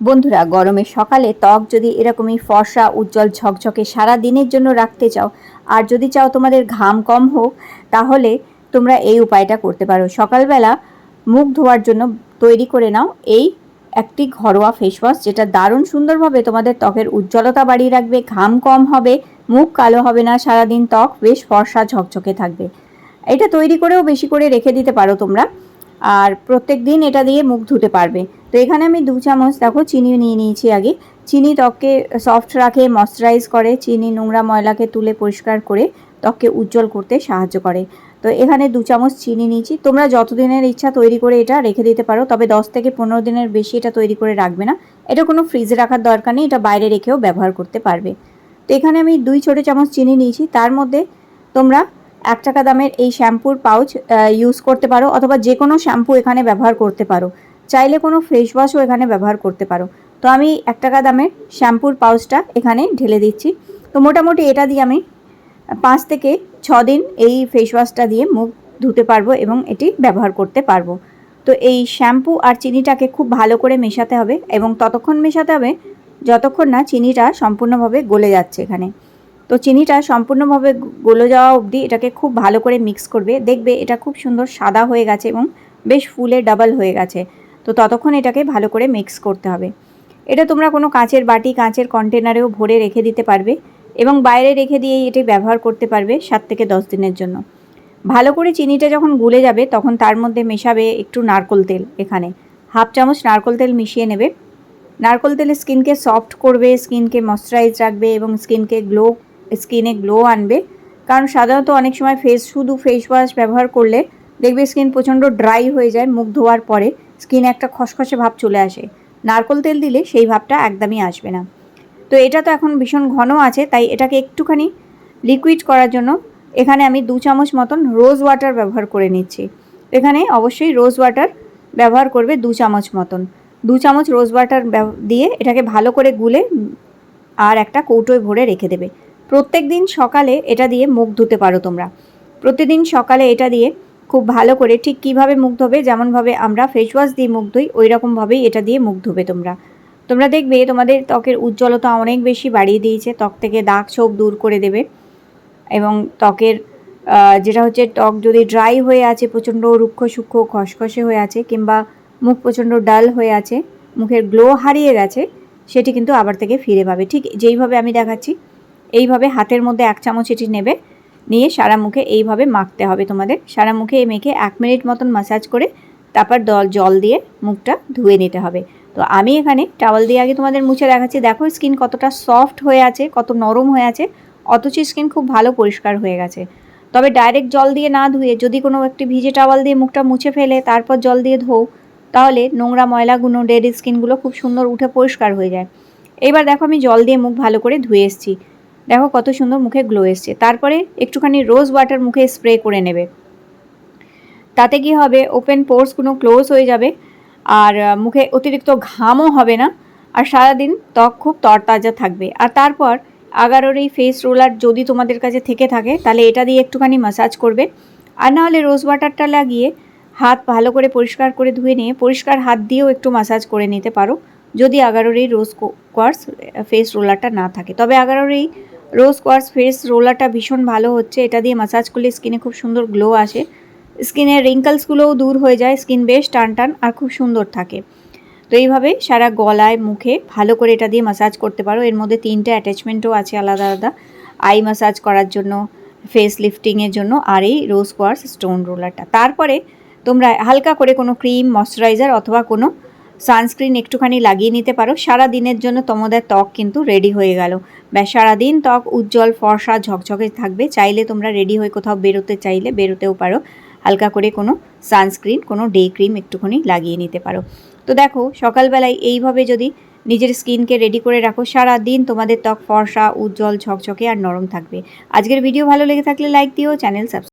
বন্ধুরা, গরমের সকালে ত্বক যদি এরকমই ফর্সা, উজ্জ্বল, ঝকঝকে সারা দিনের জন্য রাখতে চাও, আর যদি চাও তোমাদের ঘাম কম হোক, তাহলে তোমরা এই উপায়টা করতে পারো। সকালবেলা মুখ ধোয়ার জন্য তৈরি করে নাও এই একটি ঘরোয়া ফেস ওয়াশ যেটা দারুণ সুন্দরভাবে তোমাদের ত্বকের উজ্জ্বলতা বাড়িয়ে রাখবে, ঘাম কম হবে, মুখ কালো হবে না, সারাদিন ত্বক বেশ ফর্সা, ঝকঝকে থাকবে। এটা তৈরি করেও বেশি করে রেখে দিতে পারো তোমরা। আর প্রত্যেক দিন এটা দিয়ে মুখ ধুতে পারবে। তো এখানে আমি দু চামচ, দেখো, চিনি নিয়ে নিয়েছি আগে। চিনি ত্বককে সফট রাখে ময়শ্চারাইজ করে, চিনি, নোংরা ময়লাকে তুলে পরিষ্কার করে ত্বককে উজ্জ্বল করতে সাহায্য করে। তো এখানে দু চামচ চিনি নিয়েছি। তোমরা যতদিনের ইচ্ছা তৈরি করে এটা রেখে দিতে পারো, তবে দশ থেকে পনেরো দিনের বেশি এটা তৈরি করে রাখবে না। এটা কোনো ফ্রিজে রাখার দরকার নেই, এটা বাইরে রেখেও ব্যবহার করতে পারবে। তো এখানে আমি দুই ছোটো চামচ চিনি নিয়েছি। তার মধ্যে তোমরা এক টাকা দামের এই শ্যাম্পুর পাউচ ইউজ করতে পারো অথবা যে কোনো শ্যাম্পু এখানে ব্যবহার করতে পারো। চাইলে কোনো ফেস ওয়াশও এখানে ব্যবহার করতে পারো। তো আমি এক টাকা দামের শ্যাম্পুর পাউচটা এখানে ঢেলে দিচ্ছি। তো মোটামুটি এটা দিয়ে আমি পাঁচ থেকে ছ দিন এই ফেস ওয়াশটা দিয়ে মুখ ধুতে পারব এবং এটি ব্যবহার করতে পারব। তো এই শ্যাম্পু আর চিনিটাকে খুব ভালো করে মেশাতে হবে এবং ততক্ষণ মেশাতে হবে যতক্ষণ না চিনিটা সম্পূর্ণভাবে গলে যাচ্ছে এখানে। তো চিনিটা সম্পূর্ণভাবে গলে যাওয়া অবধি এটাকে খুব ভালো করে মিক্স করবে। দেখবে এটা খুব সুন্দর সাদা হয়ে গেছে এবং বেশ ফুলে ডাবল হয়ে গেছে। তো ততক্ষণ এটাকে ভালো করে মিক্স করতে হবে। এটা তোমরা কোনো কাঁচের বাটি, কাঁচের কন্টেনারেও ভরে রেখে দিতে পারবে এবং বাইরে রেখে দিয়ে এটি ব্যবহার করতে পারবে সাত থেকে দশ দিনের জন্য। ভালো করে চিনিটা যখন গুলে যাবে তখন তার মধ্যে মেশাবে একটু নারকোল তেল এখানে। হাফ চামচ নারকোল তেল মিশিয়ে নেবে। নারকোল তেলে স্কিনকে সফট করবে স্কিনকে ময়শ্চারাইজ রাখবে এবং স্কিনকে গ্লো স্কিনে গ্লো আনবে। কারণ সাধারণত অনেক সময় ফেস শুধু ফেস ওয়াশ ব্যবহার করলে দেখবে স্কিন প্রচণ্ড ড্রাই হয়ে যায়, মুখ ধোয়ার পরে স্কিনে একটা খসখসে ভাব চলে আসে। নারকোল তেল দিলে সেই ভাবটা একদমই আসবে না। তো এটা তো এখন ভীষণ ঘন আছে, তাই এটাকে একটুখানি লিকুইড করার জন্য এখানে আমি দু চামচ মতন রোজ ওয়াটার ব্যবহার করে নিচ্ছি। এখানে অবশ্যই রোজ ওয়াটার ব্যবহার করবে দু চামচ মতন। দু চামচ রোজ ওয়াটার দিয়ে এটাকে ভালো করে গুলে আর একটা কৌটোয় ভরে রেখে দেবে। প্রত্যেক দিন সকালে এটা দিয়ে মুখ ধুতে পারো তোমরা। প্রতিদিন সকালে এটা দিয়ে খুব ভালো করে ঠিক কীভাবে মুখ ধোবে, যেমনভাবে আমরা ফেস ওয়াশ দিয়ে মুখ ধুই ওই রকমভাবেই এটা দিয়ে মুখ ধোবে তোমরা। তোমরা দেখবে তোমাদের ত্বকের উজ্জ্বলতা অনেক বেশি বাড়িয়ে দিয়েছে, ত্বক থেকে দাগ ছোপ দূর করে দেবে এবং ত্বকের যেটা হচ্ছে ত্বক যদি ড্রাই হয়ে আছে, প্রচণ্ড রুক্ষ সূক্ষ্ম খসখসে হয়ে আছে কিংবা মুখ প্রচণ্ড ডাল হয়ে আছে, মুখের গ্লো হারিয়ে গেছে, সেটি কিন্তু আবার থেকে ফিরে পাবে। ঠিক যেইভাবে আমি দেখাচ্ছি এইভাবে হাতের মধ্যে এক চামচ এটি নেবে, নিয়ে সারা মুখে এইভাবে মাখতে হবে তোমাদের। সারা মুখে এই মেখে এক মিনিট মতন মাসাজ করে তারপর দল, জল দিয়ে মুখটা ধুয়ে নিতে হবে। তো আমি এখানে টাওয়াল দিয়ে আগে তোমাদের মুছে দেখাচ্ছি। দেখো স্কিন কতটা সফট হয়ে আছে, কত নরম হয়ে আছে, অথচ স্কিন খুব ভালো পরিষ্কার হয়ে গেছে। তবে ডাইরেক্ট জল দিয়ে না ধুয়ে যদি কোনো একটি ভিজে টাওয়াল দিয়ে মুখটা মুছে ফেলে, তারপর জল দিয়ে ধোও, তাহলে নোংরা ময়লাগুলো ডেড স্কিনগুলো খুব সুন্দর উঠে পরিষ্কার হয়ে যায়। এবার দেখো আমি জল দিয়ে মুখ ভালো করে ধুয়ে এসেছি। দেখো কত সুন্দর মুখে গ্লো এসছে। তারপরে একটুখানি রোজ ওয়াটার মুখে স্প্রে করে নেবে। তাতে কি হবে? ওপেন পোর্সগুলো ক্লোজ হয়ে যাবে আর মুখে অতিরিক্ত ঘামও হবে না। আর সারাদিন ত্বক খুব তরতাজা থাকবে। আর তারপর আগারোর এই ফেস রোলার যদি তোমাদের কাছে থেকে থাকে, তাহলে এটা দিয়ে একটুখানি মাসাজ করবে। আর নাহলে রোজ ওয়াটারটা লাগিয়ে হাত ভালো করে পরিষ্কার করে ধুয়ে নিয়ে পরিষ্কার হাত দিয়েও একটু মাসাজ করে নিতে পারো। যদি আগারোর এই রোজ কোয়ার্স ফেস রোলারটা না থাকে। তবে আগারোর এই রোজ কোয়ার্স ফেস রোলারটা ভীষণ ভালো হচ্ছে। এটা দিয়ে মাসাজ করলে স্কিনে খুব সুন্দর গ্লো আসে। স্কিনের রিঙ্কলসগুলোও দূর হয়ে যায় স্কিন বেশ টান টান আর খুব সুন্দর থাকে। তো এইভাবে সারা গলায়, মুখে ভালো করে এটা দিয়ে মাসাজ করতে পারো। এর মধ্যে তিনটে অ্যাটাচমেন্টও আছে আলাদা আলাদা। আই মাসাজ করার জন্য ফেস লিফটিংয়ের জন্য আর এই রোজ কোয়ার্স স্টোন রোলারটা তারপরে তোমরা হালকা করে কোনো ক্রিম ময়শ্চারাইজার অথবা কোনো সানস্ক্রিন একটুখানি লাগিয়ে নিতে পারো। সারা দিনের জন্য তোমাদের ত্বক কিন্তু রেডি হয়ে গেল। ব্যাস, সারাদিন ত্বক উজ্জ্বল, ফর্সা, ঝকঝকে থাকবে। চাইলে তোমরা রেডি হয়ে কোথাও বেরোতে চাইলে বেরোতেও পারো। হালকা করে কোনো সানস্ক্রিন, কোনো ডে ক্রিম একটুখানি লাগিয়ে নিতে পারো। তো দেখো, সকালবেলায় এইভাবে যদি নিজের স্কিনকে রেডি করে রাখো সারা দিন তোমাদের ত্বক ফর্সা, উজ্জ্বল, ঝকঝকে আর নরম থাকবে। আজকের ভিডিও ভালো লেগে থাকলে লাইক দিও চ্যানেল সাবস্ক্রাইব